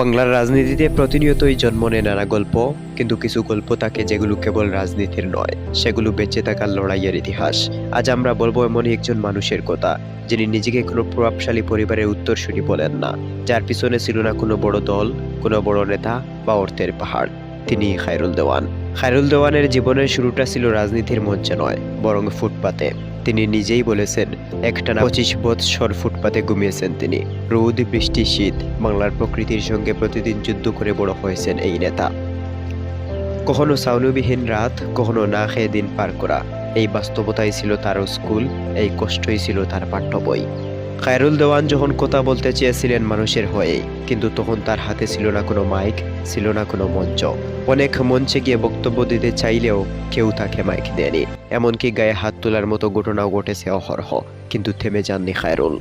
বাংলার রাজনীতিতে প্রতিনিয়তই জন্ম নেয় নানা গল্প, কিন্তু কিছু গল্প থাকে যেগুলো কেবল রাজনীতির নয়, সেগুলো বেঁচে থাকার লড়াইয়ের ইতিহাস। আজ আমরা বলব এমনই একজন মানুষের কথা, যিনি নিজেকে কোনো প্রভাবশালী পরিবারের উত্তরসূরি বলেন না, যার পিছনে ছিল না কোনো বড় দল, কোনো বড় নেতা বা অর্থের পাহাড়। তিনি খায়রুল দেওয়ান। খায়রুল দেওয়ানের জীবনের শুরুটা ছিল রাজনীতির মঞ্চে নয়, বরং ফুটপাতে। তিনি নিজেই বলেছেন, একটানা পঁচিশ বৎসর ফুটপাতে ঘুমিয়েছেন তিনি। রোদ, বৃষ্টি, শীত, বাংলার প্রকৃতির সঙ্গে প্রতিদিন যুদ্ধ করে বড় হয়েছেন এই নেতা। কখনো সাউনবিহীন রাত, কখনো না খেয়ে দিন পার করা। এই বাস্তবতাই ছিল তার স্কুল, এই কষ্টই ছিল তার পাঠ্য বই। খায়রুল দেওয়ান যখন কথা বলতে চেয়েছিলেন মানুষের হয়ে, কিন্তু তখন তার হাতে ছিল না কোনো মাইক, ছিল না কোনো মঞ্চ। অনেক মঞ্চে গিয়ে বক্তব্য দিতে চাইলেও কেউ তাকে মাইক দেয়নি, এমনকি গায়ে হাত তোলার মতো ঘটনাও ঘটেছে অহরহ, কিন্তু থেমে যাননি খায়রুল।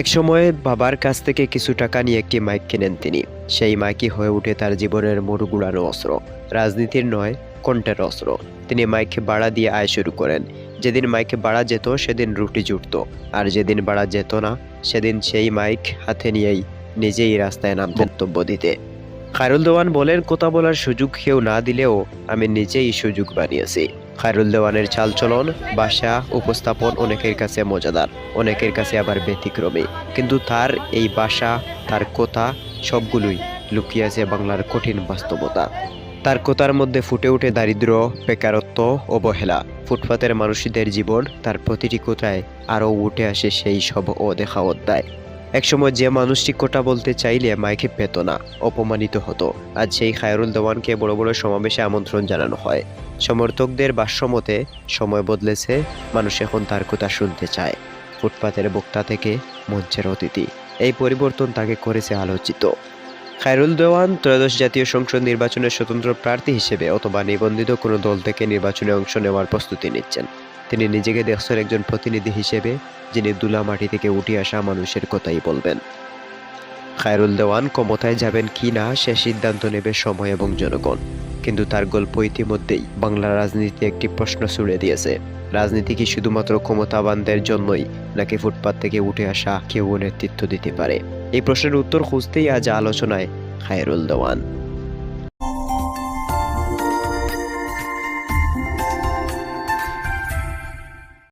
এক একসময় বাবার কাছ থেকে কিছু টাকা নিয়ে একটি মাইক কেনেন তিনি। সেই মাইকই হয়ে ওঠে তার জীবনের মোড় গুড়ানো অস্ত্র। রাজনীতির নয়, কণ্ঠের অস্ত্র। তিনি মাইক বাড়া দিয়ে আয় শুরু করেন। যেদিন মাইকে বাড়া যেত, সেদিন রুটি জুটত। আর যেদিন বাড়া যেত না, সেদিন সেই মাইক হাতে নিয়েই নিজেই রাস্তায় নাম বক্তব্য দিতে। খায়রুল দেওয়ান বলেন, কথা বলার সুযোগ কেউ না দিলেও আমি নিজেই সুযোগ বানিয়েছি। খায়রুল দেওয়ানের চালচলন ভাষা উপস্থাপন অনেকের কাছে মজাদার, অনেকের কাছে আবার ব্যতিক্রমী। কিন্তু তার এই ভাষা তার কথা সবগুলোই লুকিয়ে আছে বাংলার কঠিন বাস্তবতা। তার কথার মধ্যে ফুটে ওঠে দারিদ্র বেকারত্ব, অবহেলা। ফুটপাতের মানুষদের জীবন তার প্রতিটি কোথায় আরও উঠে আসে সেই সব ও অদেখা অধ্যায়। একসময় যে মানুষটি কোটা বলতে চাইলে মাইকে পেত না, অপমানিত হতো। আজ সেই খায়রুল দেওয়ানকে বড় বড় সমাবেশে আমন্ত্রণ জানানো হয়। সমর্থকদের ভাষ্যমতে, সময় বদলেছে, মানুষ এখন তার কথা শুনতে চায়। ফুটপাতের বক্তা থেকে মঞ্চের অতিথি। এই পরিবর্তন তাকে করেছে আলোচিত। খায়রুল দেওয়ান ত্রয়োদশ জাতীয় সংসদ নির্বাচনের স্বতন্ত্র প্রার্থী হিসেবে অথবা নিবন্ধিত কোনো দল থেকে নির্বাচনে অংশ নেওয়ার প্রস্তুতি নিচ্ছেন। তিনি নিজেকে দেশের একজন প্রতিনিধি হিসেবে, যিনি দুলা মাটি থেকে উঠে আসা মানুষের কথাই বলবেন। খায়রুল দেওয়ান ক্ষমতায় যাবেন কি না সে সিদ্ধান্ত নেবে সময় এবং জনগণ। কিন্তু তার গল্প ইতিমধ্যেই বাংলা রাজনীতি একটি প্রশ্ন ছুড়ে দিয়েছে। রাজনীতি কি শুধুমাত্র ক্ষমতাবানদের জন্যই, নাকি ফুটপাত থেকে উঠে আসা কেউ নেতৃত্ব দিতে পারে? এই প্রশ্নের উত্তর খুঁজতেই আজ আলোচনায় খায়রুল দেওয়ান।